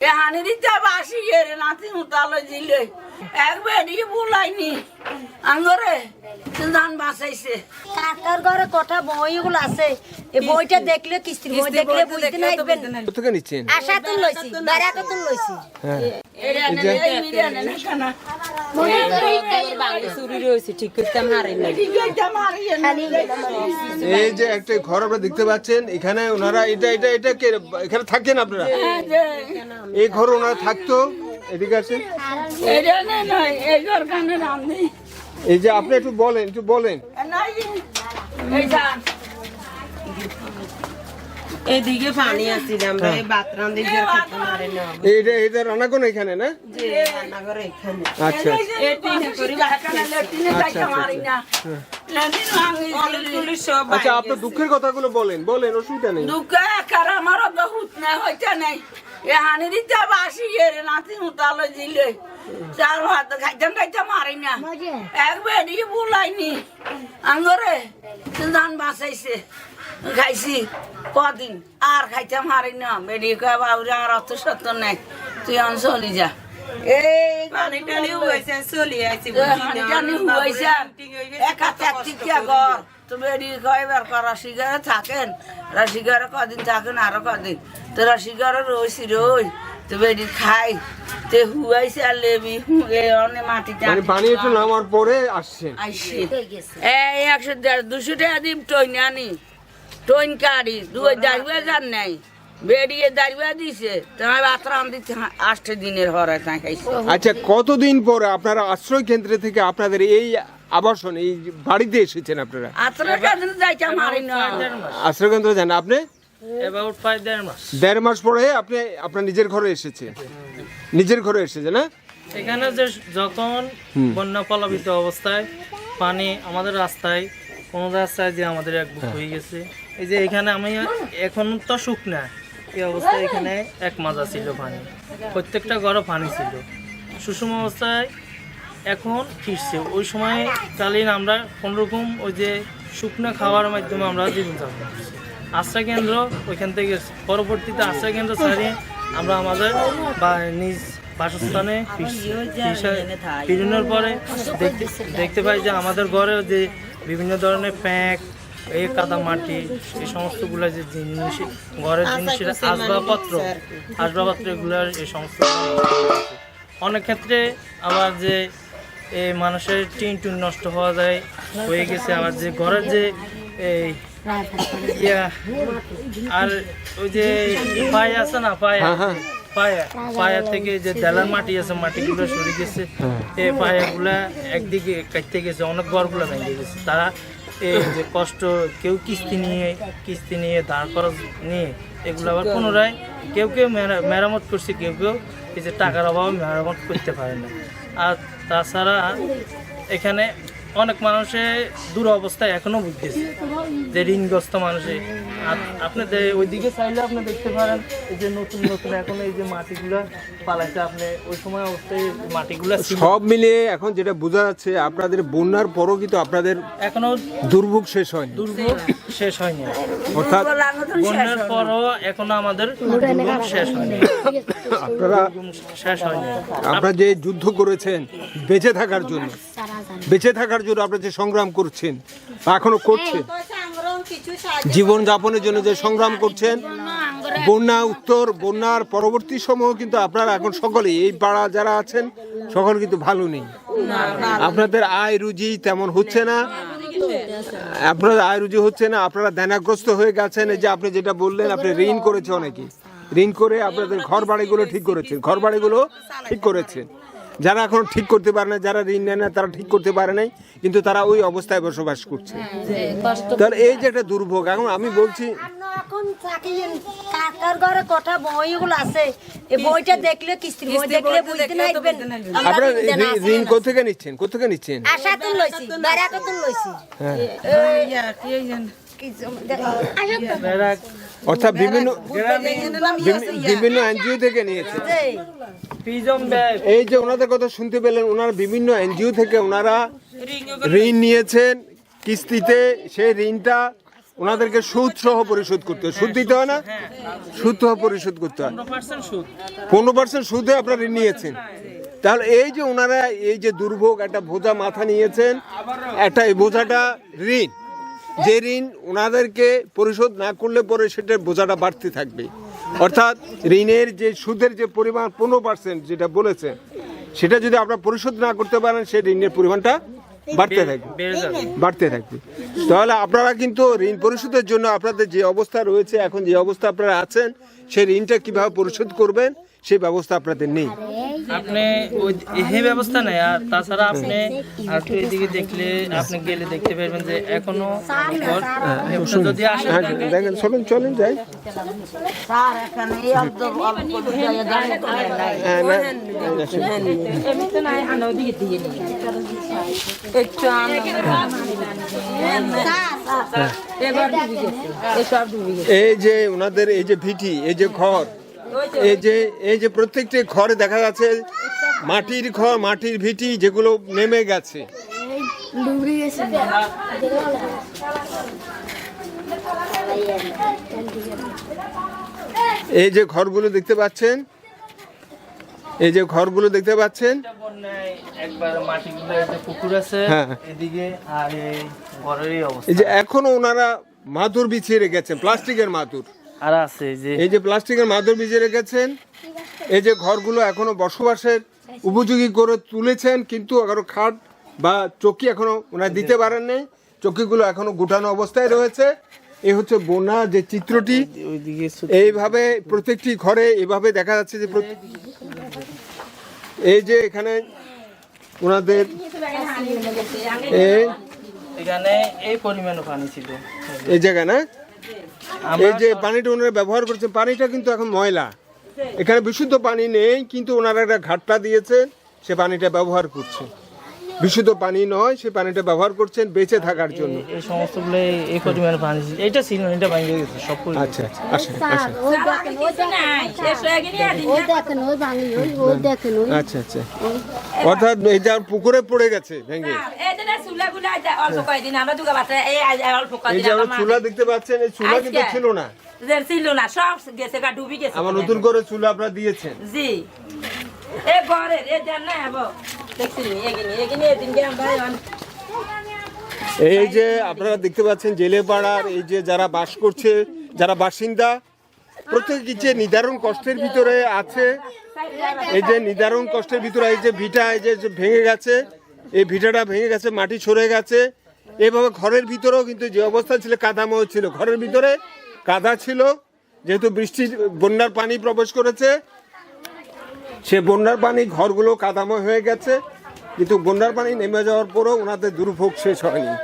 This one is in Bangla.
হানি দিতে বাসি এর নাতি মুতালো জিলে। একবার দিয়ে বুলাইনি। আঙ্গরে ধান বাঁচাইছে। কাকার ঘরে কটা বইগুলো আছে। এই বইটা দেখলে কিস্তির বই দেখলে বুঝতে নাইবেন। কোথেকে নিচ্ছেন? আশা তো লইছি বারাকা তো লইছি হ্যাঁ। এটা নে না নাই আছে মারিয়ে এই যে একটা ঘর আপনারা দেখতে পাচ্ছেন, এখানে ওনারা এটা এটা এটা এখানে থাকেন আপনারা? এই ঘর ওনারা থাকতো, এদিকে এটা এই যে আপনি একটু বলেন একটু বলেন। এদিকে পানি আসছিল আমরা এই বাতরান দিকে খেতে মারে না এইটা এইটা রান্না কোন এখানে না? জি রান্না করে এখানে আচ্ছা পুলিশ সব আচ্ছা আপনার দুঃখের কথাগুলো বলেন। বলেন অসুবিধা নেই। দুঃখ কার আমার বহুত না হইতা নাই। এ হানি দিতে বাসি এর নাতি মুতালো জিলে। চার ভাত খাইতাম খাইতাম মারি না। একবার দিয়ে বুলাইনি। আঙ্গরে ধান বাঁচাইছে খাইছি কদিন আর খাইতাম মারি না। বেরিয়ে কয় বাবুরে আমার অত সত্য নাই তুই আন চলি যা। চলি আইছি এক হাতে ঘর। তো বেরিয়ে কয় এবার রসিগারে থাকেন রসিগারে কদিন থাকেন আরও কদিন। তো রসিগারে রইছি রই। তো বেরি খাই। তে হুয়াইছে আর লেবি হুয়ে অনেক মাটি মানে পানি একটু নামার পরে আসছেন আইসি। এই একশো দেড় দুশো টাকা দিম টইন আনি। টইন কাড়ি দুই দাঁড়িয়ে যান নাই। বেরিয়ে দাঁড়িয়ে দিছে। তোমার বাতরাম দিতে আষ্ট দিনের হরে তাই আচ্ছা কতদিন পরে আপনারা আশ্রয় কেন্দ্র থেকে আপনাদের এই আবাসন এই বাড়িতে এসেছেন আপনারা? আত্রা কাদিন যাইতে মারি না। আশ্রয় কেন্দ্র জানেন আপনি? দেড় মাস। দেড় মাস পরে আপনি আপনার নিজের ঘরে এসেছে। নিজের ঘরে এসেছে না? এখানে যে যখন বন্যা প্লাবিত অবস্থায় পানি আমাদের রাস্তায় কোন রাস্তায় যে আমাদের এক বুক হয়ে গেছে। এই যে এখানে আমি এখন তো সুখ শুকনা এই অবস্থায় এখানে এক মাজা ছিল পানি। প্রত্যেকটা ঘরে পানি ছিল। সুষম অবস্থায় এখন ফিরছে। ওই সময় কালীন আমরা কোনোরকম ওই যে শুকনো খাওয়ার মাধ্যমে আমরা জীবনযাপন আশ্রয় কেন্দ্র ওইখান থেকে পরবর্তীতে আশ্রয় কেন্দ্র ছাড়িয়ে আমরা আমাদের বা নিজ বাসস্থানে। ফিরানোর পরে দেখতে দেখতে পাই যে আমাদের ঘরে যে বিভিন্ন ধরনের প্যাক, এই কাদা মাটি, এই সমস্তগুলো যে জিনিস, ঘরের জিনিসের আসবাবপত্র আসবাবপত্র এগুলোর এই সমস্ত অনেক ক্ষেত্রে আবার যে এই মানুষের টিন টুন নষ্ট হওয়া যায় হয়ে গেছে। আবার যে ঘরের যে এই আর ওই যে পায়ে আছে না পায়ে? হ্যাঁ, হ্যাঁ। পায়া? পায়া থেকে যে দেলার মাটি আছে মাটিগুলো সরে গেছে। এই পায়াগুলা একদিকে কাটতে গেছে অনেক ঘরগুলো ভেঙে গেছে। তারা এই যে কষ্ট কেউ কিস্তি নিয়ে কিস্তি নিয়ে খরচ নিয়ে এগুলো আবার পুনরায় কেউ কেউ মেরা- মেরামত করছে কেউ কেউ এই যে টাকার অভাবে মেরামত করতে পারে না। আর তাছাড়া এখানে অনেক মানুষে দুরবস্থায় এখনও ভুগতেছে। যে ঋণগ্রস্ত মানুষে। আপ- আপনি ওইদিকে চাইলে আপনি দেখতে পারেন এই যে নতুন নতুন এখন এই যে মাটিগুলা পালাইছে আপনি ওই সময় অবস্থায় মাটিগুলা সব মিলিয়ে এখন যেটা বোঝা যাচ্ছে আপনাদের বন্যার পরও কিন্তু আপনাদের এখনও দুর্ভোগ শেষ হয়নি। দুর্ভোগ শেষ হয়নি। অর্থাৎ বন্যার পরও এখনও আমাদের দুর্ভোগ শেষ হয়নি। আপনারা শেষ হয়নি। আপনারা যে যুদ্ধ করেছেন বেঁচে থাকার জন্য। বেঁচে থাকার জন্য আপনারা যে সংগ্রাম করছেন বা এখনও করছেন? জীবন যাপনের জন্য যে সংগ্রাম করছেন বন্যা উত্তর বন্যার পরবর্তী সময় কিন্তু আপনারা এখন সকলেই এই পাড়া যারা আছেন সকল কিন্তু ভালো নেই। আপনাদের আয় রুজি তেমন হচ্ছে না। আপনার আয় রুজি হচ্ছে না আপনারা দেনাগ্রস্ত হয়ে গেছেন। এই যে আপনি যেটা বললেন আপনি ঋণ করেছে অনেকে। ঋণ করে আপনাদের ঘর বাড়িগুলো ঠিক করেছেন। ঘর বাড়িগুলো ঠিক করেছেন। যারা এখন ঠিক করতে পারে না যারা ঋণ নেয় না তারা ঠিক করতে পারে নাই কিন্তু তারা ওই অবস্থায় বসবাস করছে। তাহলে এই যে একটা দুর্ভোগ এখন আমি বলছি এখন থাকি কাকার ঘরে কটা বইগুলো আছে। এই বইটা দেখলে কিস্তির বই দেখলে বুঝতে নাইবেন আপনারা ঋণ- ঋণ কোথেকে নিচ্ছেন? কোথেকে নিচ্ছেন? লইছি এরা অর্থাৎ বিভিন্ন বিভিন্ন এনজিও থেকে নিয়েছেন এই যে ওনাদের কথা শুনতে পেলেন ওনারা বিভিন্ন এনজিও থেকে ওনারা ঋণ নিয়েছেন কিস্তিতে সেই ঋণটা ওনাদেরকে সুদ সহ পরিশোধ করতে হয়। সুদ দিতে হয় না? সুদ সহ পরিশোধ করতে হয়। পনেরো পার্সেন্ট সুদে আপনারা ঋণ নিয়েছেন। তাহলে এই যে ওনারা এই যে দুর্ভোগ একটা বোঝা মাথা নিয়েছেন একটা এই বোঝাটা ঋণ। যে ঋণ ওনাদেরকে পরিশোধ না করলে পরে সেটার বোঝাটা বাড়তে থাকবে। অর্থাৎ ঋণের যে সুদের যে পরিমাণ পনেরো পার্সেন্ট যেটা বলেছেন সেটা যদি আপনারা পরিশোধ না করতে পারেন সেই ঋণের পরিমাণটা বাড়তে থাকবে। বাড়তে থাকবে। তাহলে আপনারা কিন্তু ঋণ পরিশোধের জন্য আপনাদের যে অবস্থা রয়েছে এখন যে অবস্থা আপনারা আছেন সেই ঋণটা কীভাবে পরিশোধ করবেন সেই ব্যবস্থা আপনাদের নেই। আপনি ওই এই ব্যবস্থা নেই। আর তাছাড়া আপনি আর একটু এদিকে দেখলে আপনি গেলে দেখতে পারবেন যে এখনও ঘর- যদি আসেন হ্যাঁ দেখেন চলেন চলেন যাই। হ্যাঁ এই যে ওনাদের এই যে ভিটি এই যে ঘর এই যে এই যে প্রত্যেকটি ঘরে দেখা যাচ্ছে মাটির ঘর, মাটির ভিটি যেগুলো নেমে গেছে। এই যে ঘরগুলো দেখতে পাচ্ছেন? এই যে ঘরগুলো দেখতে পাচ্ছেন? হ্যাঁ। এই যে এখনও ওনারা মাদুর বিছিয়ে রেখেছেন, প্লাস্টিকের মাদুর। আর আছে এই যে এই যে প্লাস্টিকের মাদুর বিছিয়ে রেখেছেন। এই যে ঘরগুলো এখনও বসবাসের উপযোগী করে তুলেছেন কিন্তু এখনও খাট বা চকি এখনও ওনারা দিতে পারেন নাই চকিগুলো এখনও গুটানো অবস্থায় রয়েছে। এই হচ্ছে বোনা যে চিত্রটি। এইভাবে প্রত্যেকটি ঘরে এভাবে দেখা যাচ্ছে যে এই যে এখানে ওনাদের এই এখানে এই পরিমাণে পানি ছিল। এই জায়গায় না? এই যে পানিটা ওনারা ব্যবহার করছেন পানিটা কিন্তু এখন ময়লা। এখানে বিশুদ্ধ পানি নেই কিন্তু ওনারা একটা ঘাটটা দিয়েছেন সে পানিটা ব্যবহার করছে। বিশুদ্ধ পানি নয় সে পানিটা ব্যবহার করছেন বেঁচে থাকার জন্য। এই সমস্তগুলো এই- পরিমাণে পানি এইটা ছিল এটা ভেঙে গেছে সব। আচ্ছা আচ্ছা আসেন আসেন ওই দেখেন ওই দেখেন ওই বাঙি ওই ওই দেখেন ওই আচ্ছা আচ্ছা। অর্থাৎ এই যা পুকুরে পড়ে গেছে ভেঙে। এই যে আমরা চুলা দেখতে পাচ্ছেন এই চুলা কিন্তু ছিল না। ছিল না সব গেছে গা ডুবি গেছে আমার নতুন করে চুলা আপনারা দিয়েছেন। জি। এ ঘরে এ দেন না হব দেখছিনি এগিনি এগিনি এদিন গেলাম এই যে আপনারা দেখতে পাচ্ছেন জেলে পাড়ার এই যে যারা বাস করছে যারা বাসিন্দা প্রত্যেক যে নিদারুণ কষ্টের ভিতরে আছে? এই যে নিদারুণ কষ্টের ভিতরে এই যে ভিটা এই যে ভেঙে গেছে এই ভিটাটা ভেঙে গেছে, মাটি সরে গেছে। এভাবে ঘরের ভিতরেও কিন্তু যে অবস্থা ছিল, কাদাময় ছিল। ঘরের ভিতরে কাদা ছিল, যেহেতু বৃষ্টি, বন্যার পানি প্রবেশ করেছে। সে বন্যার পানি ঘরগুলো কাদাময় হয়ে গেছে, কিন্তু বন্যার পানি নেমে যাওয়ার পরও ওনাদের দুর্ভোগ শেষ হয়নি।